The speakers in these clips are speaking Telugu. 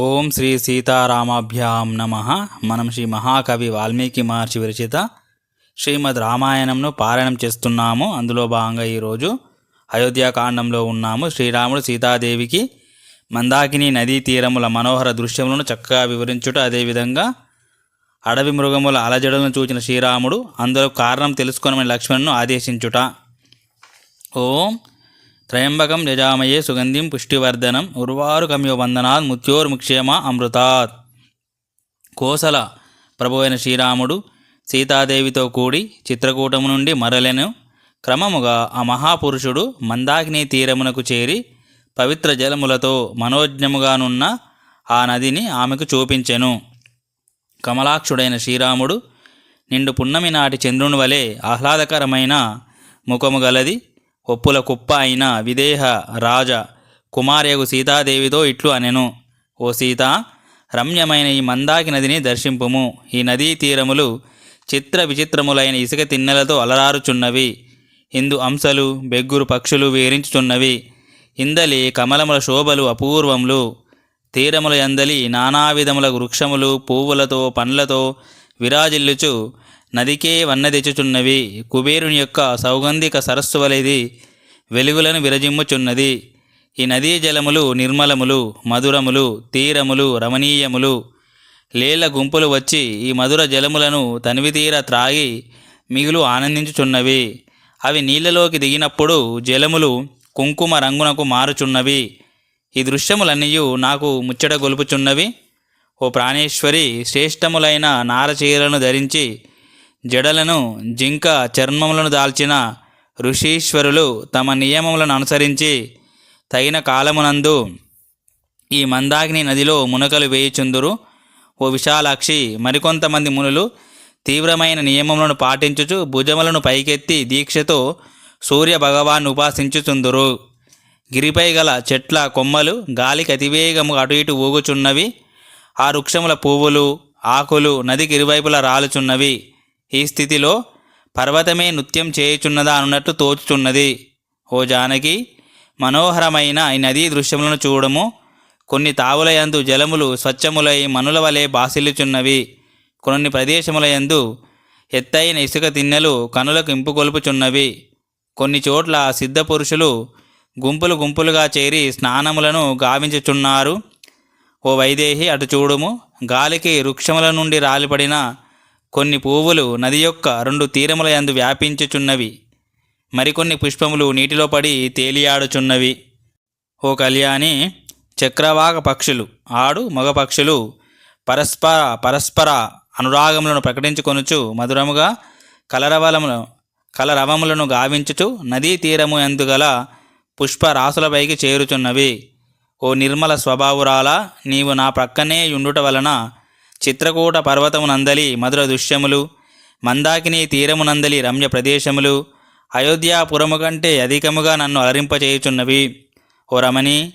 ఓం శ్రీ సీతారామాభ్యాం నమ. మనం శ్రీ మహాకవి వాల్మీకి మహర్షి విరచిత శ్రీమద్ రామాయణంను పారాయణం చేస్తున్నాము. అందులో భాగంగా ఈరోజు అయోధ్యాకాండంలో ఉన్నాము. శ్రీరాముడు సీతాదేవికి మందాకిని నదీ తీరముల మనోహర దృశ్యములను చక్కగా వివరించుట అదేవిధంగా అడవి మృగముల అలజడులను చూచిన శ్రీరాముడు అందులో కారణం తెలుసుకునమని లక్ష్మణును ఆదేశించుట. ఓం త్రయంబకం యజామయే సుగంధిం పుష్టివర్ధనం ఉర్వారుకమ్య వందనాత్ ముత్యోర్ముక్షేమ అమృతాత్ కోసల ప్రభు అయిన శ్రీరాముడు సీతాదేవితో కూడి చిత్రకూటము నుండి మరలెను క్రమముగా ఆ మహాపురుషుడు మందాకిని తీరమునకు చేరి పవిత్ర జలములతో మనోజ్ఞముగానున్న ఆ నదిని ఆమెకు చూపించెను కమలాక్షుడైన శ్రీరాముడు నిండు పున్నమి నాటి చంద్రుని వలె ఆహ్లాదకరమైన ముఖము గలది ఒప్పుల కుప్ప అయిన విదేహ రాజ కుమారేగు సీతాదేవితో ఇట్లు అనెను ఓ సీత రమ్యమైన ఈ మందాకి నదిని దర్శింపుము. ఈ నదీ తీరములు చిత్ర విచిత్రములైన ఇసుక తిన్నెలతో అలరారుచున్నవి. ఇందు అంశలు బెగ్గురు పక్షులు వేరించుచున్నవి. ఇందలి కమలముల శోభలు అపూర్వములు. తీరముల ఎందలి నానావిధముల వృక్షములు పువ్వులతో పండ్లతో విరాజిల్లుచు నదికే వన్నదెచ్చుచున్నవి కుబేరుని యొక్క సౌగంధిక సరస్సు వలెది వెలుగులను విరజిమ్ముచున్నది. ఈ నదీ జలములు నిర్మలములు మధురములు తీరములు రమణీయములు. లేళ్ళ గుంపులు వచ్చి ఈ మధుర జలములను తనివితీర త్రాగి మిగులు ఆనందించుచున్నవి. అవి నీళ్ళలోకి దిగినప్పుడు జలములు కుంకుమ రంగునకు మారుచున్నవి. ఈ దృశ్యములన్నీ నాకు ముచ్చట గొలుపుచున్నవి. ఓ ప్రాణేశ్వరి శ్రేష్టములైన నారచీరలను ధరించి జడలను జింక చర్మములను దాల్చిన ఋషీశ్వరులు తమ నియమములను అనుసరించి తగిన కాలమునందు ఈ మందాగ్ని నదిలో మునకలు వేయుచుందురు. ఓ విశాలాక్షి మరికొంతమంది మునులు తీవ్రమైన నియమములను పాటించుచు భుజములను పైకెత్తి దీక్షతో సూర్య భగవాన్ ఉపాసించుచుందురు. గిరిపై గల చెట్ల కొమ్మలు గాలికి అతివేగము అటు ఇటు ఊగుచున్నవి. ఆ వృక్షముల పువ్వులు ఆకులు నదికి ఇరువైపులా రాలుచున్నవి. ఈ స్థితిలో పర్వతమే నృత్యం చేయుచున్నదా అన్నట్టు తోచుచున్నది. ఓ జానకి మనోహరమైన ఈ నదీ దృశ్యములను చూడము. కొన్ని తావులయందు జలములు స్వచ్ఛములై మనుల వలె బాసిల్లుచున్నవి. కొన్ని ప్రదేశములయందు ఎత్తైన ఇసుక తిన్నెలు కనులకు ఇంపుకొల్పుచున్నవి కొన్ని చోట్ల సిద్ధపురుషులు గుంపులు గుంపులుగా చేరి స్నానములను గావించుచున్నారు. ఓ వైదేహి అటు చూడుము. గాలికి వృక్షముల నుండి రాలిపడిన కొన్ని పువ్వులు నది యొక్క రెండు తీరముల యందు వ్యాపించుచున్నవి. మరికొన్ని పుష్పములు నీటిలో పడి తేలియాడుచున్నవి. ఓ కళ్యాణి చక్రవాక పక్షులు ఆడు మగ పక్షులు పరస్పర పరస్పర అనురాగములను ప్రకటించుకొనుచు మధురముగా కలరవలములను కలరవములను గావించుచు నదీ తీరము ఎందుగల పుష్పరాసులపైకి చేరుచున్నవి. ఓ నిర్మల స్వభావురాల నీవు నా ప్రక్కనే యుండుట వలన చిత్రకూట పర్వతమునందలి మధుర దృశ్యములు మందాకిని తీరమునందలి రమ్య ప్రదేశములు అయోధ్యాపురము కంటే అధికముగా నన్ను అలరింపచేయుచున్నవి. ఓ రమణి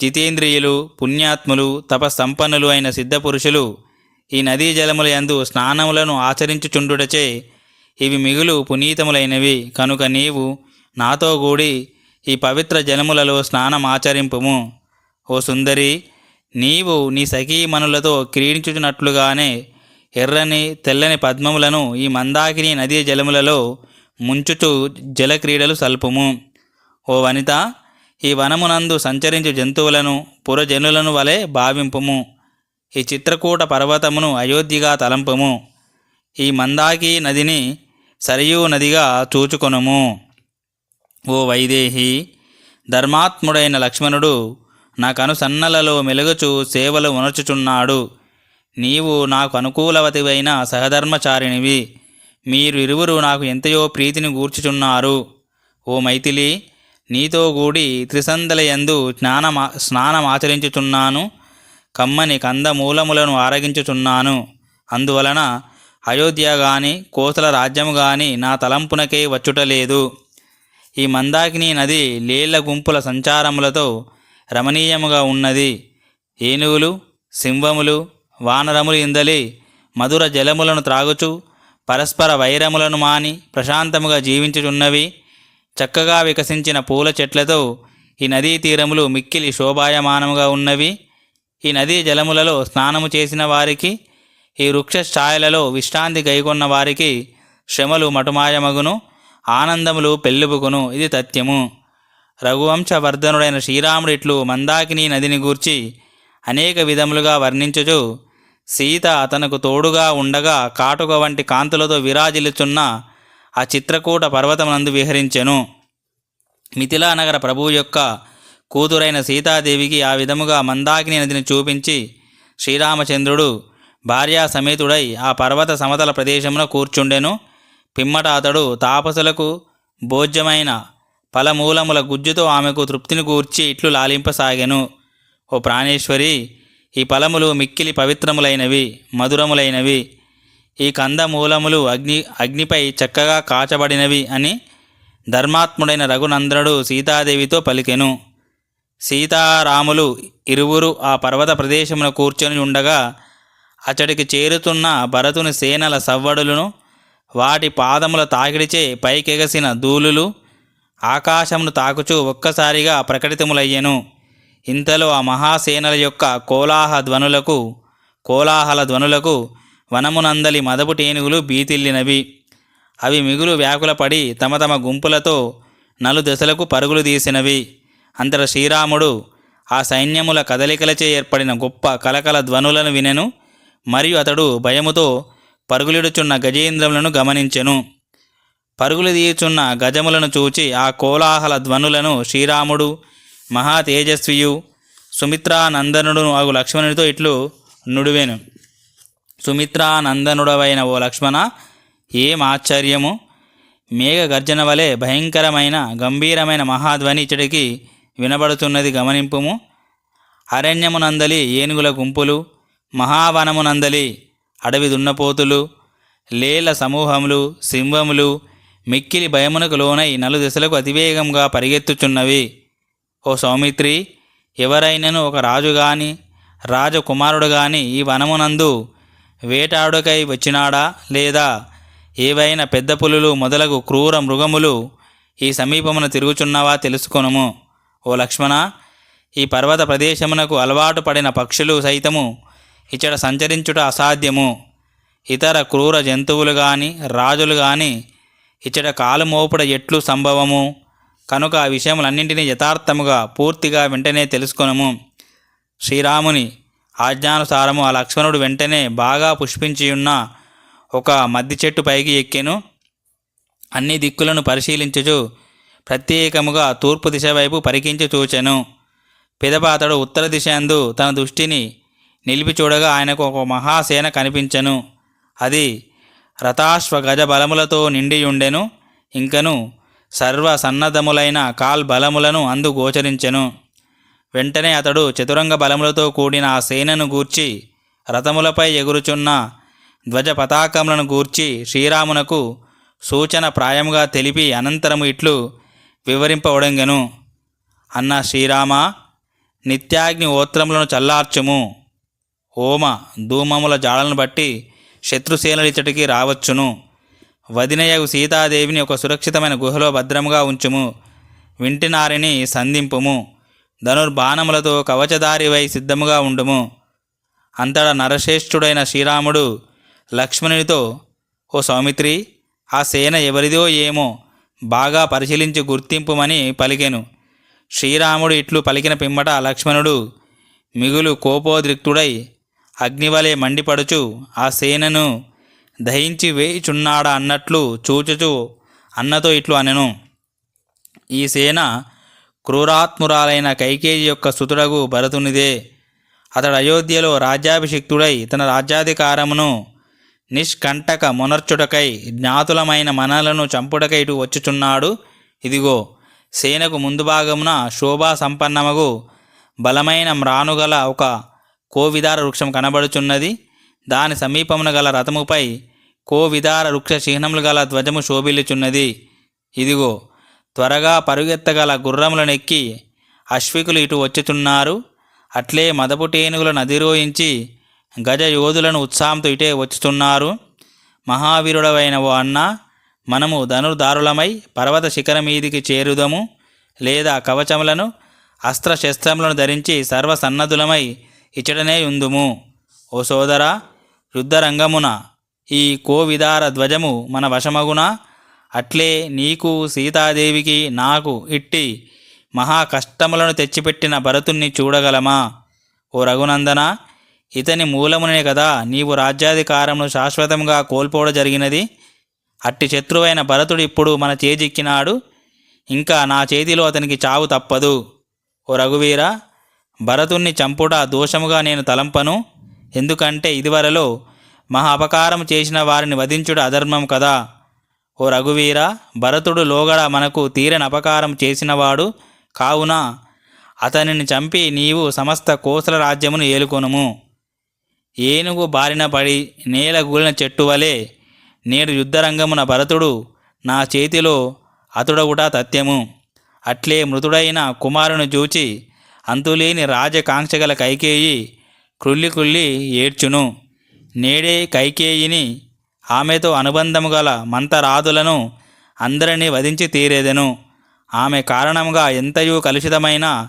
జితేంద్రియులు పుణ్యాత్ములు తపస్సంపన్నులు అయిన సిద్ధపురుషులు ఈ నదీ జలముల యందు స్నానములను ఆచరించుచుండుటచే ఇవి మిగులు పునీతములైనవి. కనుక నీవు నాతో కూడి ఈ పవిత్ర జలములలో స్నానం ఆచరింపుము ఓ సుందరి నీవు నీ సఖీమణులతో క్రీడించుచున్నట్లుగానే ఎర్రని తెల్లని పద్మములను ఈ మందాకిని నదీ జలములలో ముంచుచు జలక్రీడలు సల్పుము. ఓ వనిత ఈ వనమునందు సంచరించు జంతువులను పురజనులను వలె భావింపుము. ఈ చిత్రకూట పర్వతమును అయోధ్యగా తలంపుము. ఈ మందాకి నదిని సరియూ నదిగా చూచుకొనుము. ఓ వైదేహి ధర్మాత్ముడైన లక్ష్మణుడు నా కనుసన్నలలో మెలుగుచు సేవలు ఉనర్చుచున్నాడు నీవు నాకు అనుకూలవతివైన సహధర్మచారిణివి మీరు ఇరువురు నాకు ఎంతయో ప్రీతిని గూర్చుచున్నారు. ఓ మైథిలి నీతో కూడి త్రిసందలయందు స్నానమా స్నానమాచరించుచున్నాను. కమ్మని కందమూలములను ఆరగించుచున్నాను. అందువలన అయోధ్య గాని కోసల రాజ్యము గాని నా తలంపునకే వచ్చుటలేదు. ఈ మందాకిని నది లేళ్ళ గుంపుల సంచారములతో రమణీయముగా ఉన్నది. ఏనుగులు సింహములు వానరములు ఇందలి మధుర జలములను త్రాగుచు పరస్పర వైరములను మాని ప్రశాంతముగా జీవించుచున్నవి. చక్కగా వికసించిన పూల చెట్లతో ఈ నదీ తీరములు మిక్కిలి శోభాయమానముగా ఉన్నవి. ఈ నదీ జలములలో స్నానము చేసిన వారికి ఈ వృక్ష ఛాయలలో విశ్రాంతి కైకొన్న వారికి శ్రమలు మటుమాయమగును ఆనందములు పెళ్ళుబుకును ఇది తథ్యము రఘువంశవర్ధనుడైన శ్రీరాముడు ఇట్లు మందాకిని నదిని గూర్చి అనేక విధములుగా వర్ణించుచు సీత తనకు తోడుగా ఉండగా కాటుక వంటి కాంతులతో విరాజిల్లుచున్న ఆ చిత్రకూట పర్వతమునందు విహరించెను. మిథిలా నగర ప్రభువు యొక్క కూతురైన సీతాదేవికి ఆ విధముగా మందాకిని నదిని చూపించి శ్రీరామచంద్రుడు భార్యా సమేతుడై ఆ పర్వత సమతల ప్రదేశంలో కూర్చుండెను. పిమ్మట అతడు తాపసులకు భోజ్యమైన ఫలమూలముల గుజ్జుతో ఆమెకు తృప్తిని కూర్చి ఇట్లు లాలింపసాగెను. ఓ ప్రాణేశ్వరి ఈ ఫలములు మిక్కిలి పవిత్రములైనవి మధురములైనవి. ఈ కందమూలములు అగ్ని అగ్నిపై చక్కగా కాచబడినవి అని ధర్మాత్ముడైన రఘునందనుడు సీతాదేవితో పలికెను. సీతారాములు ఇరువురు ఆ పర్వత ప్రదేశమున కూర్చొని ఉండగా అతడికి చేరుతున్న భరతుని సేనల సవ్వడులను వాటి పాదముల తాకిడిచే పైకెగసిన ధూళులు ఆకాశమును తాకుచూ ఒక్కసారిగా ప్రకటితములయ్యెను. ఇంతలో ఆ మహాసేనల యొక్క కోలాహ ధ్వనులకు కోలాహల ధ్వనులకు వనమునందలి మదపు టేనుగులు బీతిల్లినవి అవి మిగులు వ్యాకులపడి తమ తమ గుంపులతో నలు దశలకు పరుగులు తీసినవి. అంతట శ్రీరాముడు ఆ సైన్యముల కదలికలచే ఏర్పడిన గొప్ప కలకల ధ్వనులను వినెను. మరియు అతడు భయముతో పరుగులిడుచున్న గజేంద్రములను గమనించెను. పరుగులు తీయుచున్న గజములను చూచి ఆ కోలాహల ధ్వనులను శ్రీరాముడు మహా తేజస్వియు సుమిత్రానందనుడు అగు లక్ష్మణునితో ఇట్లు నుడివేను. సుమిత్రానందనుడవైన ఓ లక్ష్మణ ఏం ఆశ్చర్యము? మేఘ గర్జన వలె భయంకరమైన గంభీరమైన మహాధ్వని ఇచ్చడికి వినబడుతున్నది గమనింపుము. అరణ్యమునందలి ఏనుగుల గుంపులు మహావనమునందలి అడవి దున్నపోతులు లేల సమూహములు సింహములు మిక్కిలి భయమునకు లోనై నలు దిశలకు అతివేగంగా పరిగెత్తుచున్నవి. ఓ సౌమిత్రి ఎవరైనను ఒక రాజు గాని రాజకుమారుడు గాని ఈ వనమునందు వేటాడుకై వచ్చినాడా లేదా? ఏవైనా పెద్ద పులులు మొదలగు క్రూర మృగములు ఈ సమీపమున తిరుగుచున్నవా తెలుసుకొనుము. ఓ లక్ష్మణ ఈ పర్వత ప్రదేశమునకు అలవాటు పడిన పక్షులు సైతము ఇచ్చట సంచరించుట అసాధ్యము. ఇతర క్రూర జంతువులు గాని రాజులు గాని ఇచ్చట కాలు మోపుడ ఎట్లు సంభవము? కనుక ఆ విషయములన్నింటినీ యథార్థముగా పూర్తిగా వెంటనే తెలుసుకొనము. శ్రీరాముని ఆజ్ఞానుసారము ఆ లక్ష్మణుడు వెంటనే బాగా పుష్పించి ఉన్న ఒక మద్ది చెట్టు పైకి ఎక్కెను. అన్ని దిక్కులను పరిశీలించుచు ప్రత్యేకముగా తూర్పు దిశ వైపు పరికించి చూచెను. పిదప అతడు ఉత్తర దిశందు తన దృష్టిని నిలిపి చూడగా ఆయనకు ఒక మహాసేన కనిపించెను. అది రథాశ్వ గజ బలములతో నిండియుండెను. ఇంకను సర్వ సన్నద్ధములైన కాల్ బలములను అందు గోచరించెను. వెంటనే అతడు చతురంగ బలములతో కూడిన ఆ సేనను గూర్చి రథములపై ఎగురుచున్న ధ్వజ పతాకములను గూర్చి శ్రీరామునకు సూచన ప్రాయముగా తెలిపి అనంతరము ఇట్లు వివరింపవడంగెను అన్న శ్రీరామ నిత్యాగ్ని ఓత్రములను చల్లార్చుము. ఓమ ధూమముల జాడలను బట్టి శత్రుసేనలు ఇచ్చటికి రావచ్చును. వదినయగు సీతాదేవిని ఒక సురక్షితమైన గుహలో భద్రముగా ఉంచుము. వింటినారిని సంధింపుము. ధనుర్బాణములతో కవచదారివై సిద్ధముగా ఉండుము. అంతటా నరశ్రేష్ఠుడైన శ్రీరాముడు లక్ష్మణునితో ఓ సౌమిత్రి ఆ సేన ఎవరిదో ఏమో బాగా పరిశీలించి గుర్తింపుమని పలికెను. శ్రీరాముడు ఇట్లు పలికిన పిమ్మట లక్ష్మణుడు మిగులు కోపోద్రిక్తుడై అగ్నివలే మండిపడుచు ఆ సేనను దహించి వేయిచున్నాడా అన్నట్లు చూచుచు అన్నతో ఇట్లు అనెను. ఈ సేన క్రూరాత్మురాలైన కైకేయి యొక్క సుతుడగు భరతునిదే. అతడు అయోధ్యలో రాజ్యాభిషిక్తుడై తన రాజ్యాధికారమును నిష్కంటక మునర్చుటకై జ్ఞాతులమైన మనలను చంపుటకై ఇటు వచ్చుచున్నాడు. ఇదిగో సేనకు ముందు భాగమున శోభా సంపన్నమగు బలమైన మ్రానుగల ఒక కోవిదార వృక్షం కనబడుచున్నది. దాని సమీపమున గల రథముపై కోవిదార వృక్ష చిహ్నములు గల ధ్వజము శోభిల్లుచున్నది. ఇదిగో త్వరగా పరుగెత్తగల గుర్రములనెక్కి అశ్వికులు ఇటు వచ్చుచున్నారు అట్లే మదపుటేనుగులను అధిరోహించి గజ యోధులను ఉత్సాహంతో ఇటే వచ్చుతున్నారు. మహావీరుడవైన ఓ అన్న మనము ధనుర్దారులమై పర్వత శిఖరమీదికి చేరుదము లేదా కవచములను అస్త్రశస్త్రములను ధరించి సర్వసన్నద్ధులమై ఇచ్చటనే ఉందుము. ఓ సోదర యుద్ధరంగమున ఈ కోవిదార ధ్వజము మన వశమగున? అట్లే నీకు సీతాదేవికి నాకు ఇట్టి మహా కష్టములను తెచ్చిపెట్టిన భరతుణ్ణి చూడగలమా? ఓ రఘునందన ఇతని మూలమునే కదా నీవు రాజ్యాధికారమును శాశ్వతంగా కోల్పోవడం జరిగినది? అట్టి శత్రువైన భరతుడు ఇప్పుడు మన చేజిక్కినాడు. ఇంకా నా చేతిలో అతనికి చావు తప్పదు. ఓ రఘువీర భరతుణ్ణి చంపుట దోషముగా నేను తలంపను. ఎందుకంటే ఇదివరలో మహా అపకారం చేసిన వారిని వధించుడు అధర్మం కదా. ఓ రఘువీర భరతుడు లోగడ మనకు తీరని అపకారం చేసినవాడు కావున అతనిని చంపి నీవు సమస్త కోసల రాజ్యమును ఏలుకొనుము. ఏనుగు బారిన పడి నేల గూలిన చెట్టు వలె నేడు యుద్ధరంగమున భరతుడు నా చేతిలో అతుడగుట తథ్యము. అట్లే మృతుడైన కుమారుని చూచి అంతులేని రాజకాంక్షగల కైకేయి క్రుల్లి కుల్లి ఏడ్చును. నేడే కైకేయిని ఆమెతో అనుబంధము గల మంతరాదులను అందరినీ వధించి తీరేదెను. ఆమె కారణంగా ఎంతయు కలుషితమైన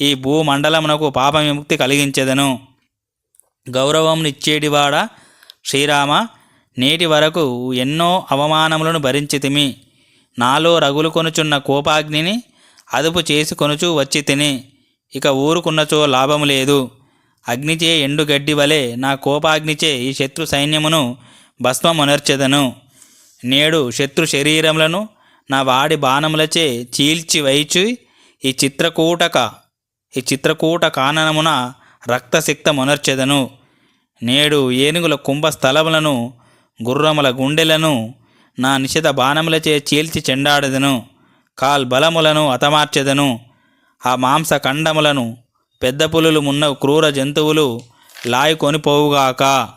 ఈ భూమండలమునకు పాప విముక్తి కలిగించెదను గౌరవంనిచ్చేటివాడ శ్రీరామ నేటి వరకు ఎన్నో అవమానములను భరించితిమి. నాలో రగులు కొనుచున్న కోపాగ్నిని అదుపు చేసుకొనుచు వచ్చి తిని ఇక ఊరుకున్నచో లాభము లేదు. అగ్నిచే ఎండుగడ్డి వలె నా కోపాగ్నిచే ఈ శత్రు సైన్యమును భస్మమునర్చెదను. నేడు శత్రు శరీరములను నా వాడి బాణములచే చీల్చి వైచి ఈ చిత్రకూటక ఈ చిత్రకూట కాననమున రక్తసిక్తమునర్చెదను. నేడు ఏనుగుల కుంభస్థలములను గుర్రముల గుండెలను నా నిషిత బాణములచే చీల్చి చెండాడెదను. కాల్ బలములను అతమార్చెదను ఆ మాంస ఖండములను పెద్ద పులులు మున్న క్రూర జంతువులు లాయి కొనిపోవుగాక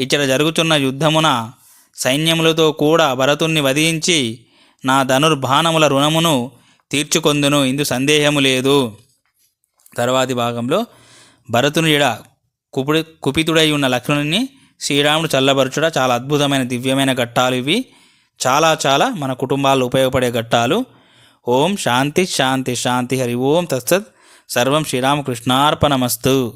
ఇచ్చట జరుగుతున్న యుద్ధమున సైన్యములతో కూడా భరతుణ్ణి వధించి నా ధనుర్బాణముల రుణమును తీర్చుకొందును ఇందు సందేహము లేదు. తర్వాతి భాగంలో భరతుని ఎడ కుపుడి కుపితుడై ఉన్న లక్ష్మణుని శ్రీరాముడు చల్లబరుచుట చాలా అద్భుతమైన దివ్యమైన ఘట్టాలు ఇవి. చాలా చాలా మన కుటుంబాల్లో ఉపయోగపడే ఘట్టాలు. ஓம் சாந்தி சாந்தி சாந்தி. ஹரி ஓம். தத்சத் சர்வம் ஸ்ரீராமகிருஷ்ணார்ப்பணமஸ்து